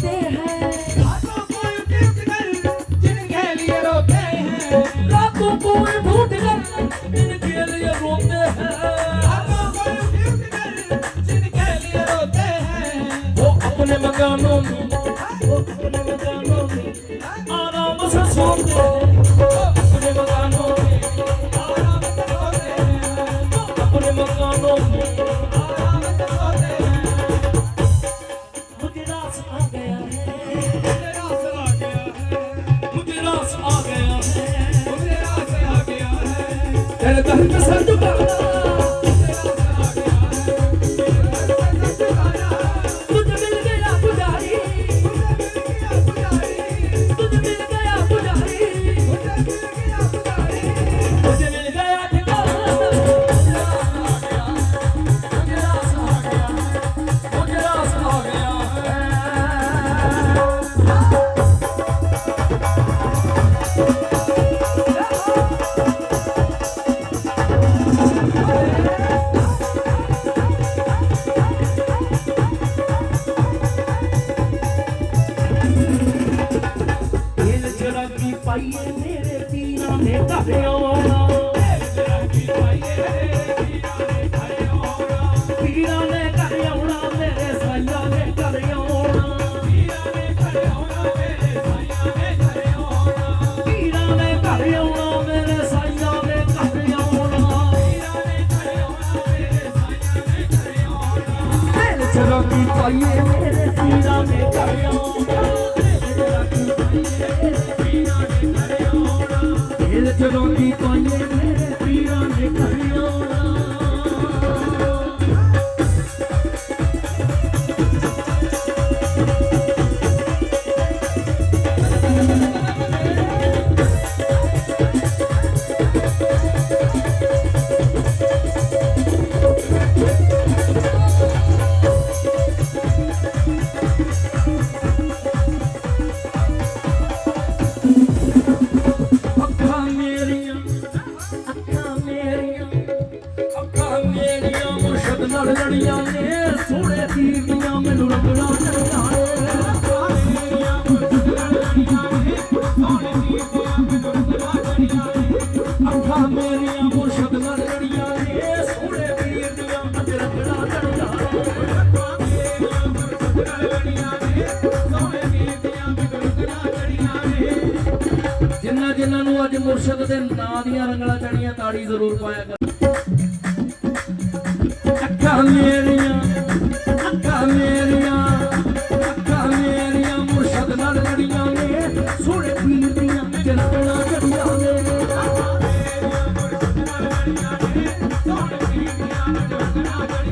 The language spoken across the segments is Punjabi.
baby. ਪਾਈਏ ਮੇਰੇ ਪੀਰਾਂ ਨੇ ਘਰ ਆਉਣਾ। ਪੀਰਾਂ ਨੇ ਘਰ ਆਉਣਾ, ਮੇਰੇ ਸਾਈਆਂ ਨੇ ਘਰ ਆਉਣਾ। ਪੀਰਾਂ ਨੇ ਘਰ ਆਉਣਾ, ਮੇਰੇ ਸਾਈਆਂ ਨੇ ਘਰ ਆਉਣਾ। ਦਿਲ ਚ ਰੱਖੀ ਪਾਈਏ ਮੇਰੇ ਪੀਰਾਂ ਨੇ ਘਰ ਆਉਣਾ। ਦਿਲ ਚ ਰੱਖੀ ਪਾਈਏ ਮੇਰੇ ਨਾਲ ਲੜੀਆਂ ਨੇ, ਸੋਹਣੇ ਪੀਰ ਦੀਆਂ ਮੈਨੂੰ ਰੰਗਣਾ ਚੜੀਆਂ ਅੱਖਾਂ ਮੇਰੀਆਂ ਮੁਰਸ਼ਦ ਨਾਲ ਲੜੀਆਂ ਨੇ, ਸੋਹਣੇ ਪੀਰ ਦੀਆਂ ਮੈਨੂੰ ਰੰਗਣਾ ਚੜੀਆਂ ਜਿਨ੍ਹਾਂ ਜਿਨ੍ਹਾਂ ਨੂੰ ਅੱਜ ਮੁਰਸ਼ਦ ਦੇ ਨਾਂ ਦੀਆਂ ਰੰਗਲਾਂ ਚੜੀਆਂ ਤਾੜੀ ਜ਼ਰੂਰ ਪਾਇਆ ਕਰ। ਅੱਖਾਂ ਮੇਰੀਆਂ ਅੱਖਾਂ ਮੇਰੀਆਂ ਅੱਖਾਂ ਮੇਰੀਆਂ, ਮੁਰਸ਼ਦ ਨਾਲ ਲੜੀਆਂ ਨੇ, ਸੋਹਣੇ ਪੀਰ ਦੀਆਂ ਜਨਤਨਾ ਚੜੀਆਂ ਨੇ। ਅੱਖਾਂ ਮੇਰੀਆਂ, ਮੁਰਸ਼ਦ ਨਾਲ ਲੜੀਆਂ ਨੇ, ਸੋਹਣੇ ਪੀਰ ਦੀਆਂ ਜਨਤਨਾ ਚੜੀਆਂ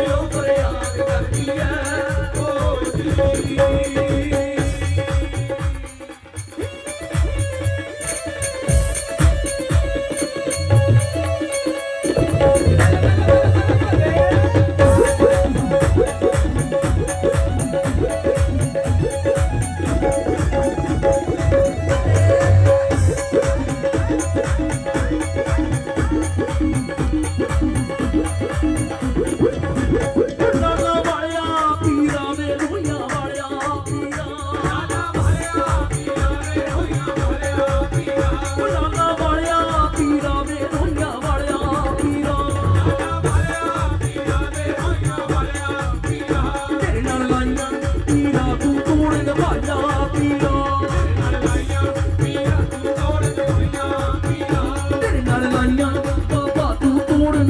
ਲੋਕ ਯਾਦ ਕਰਦੀ ਐ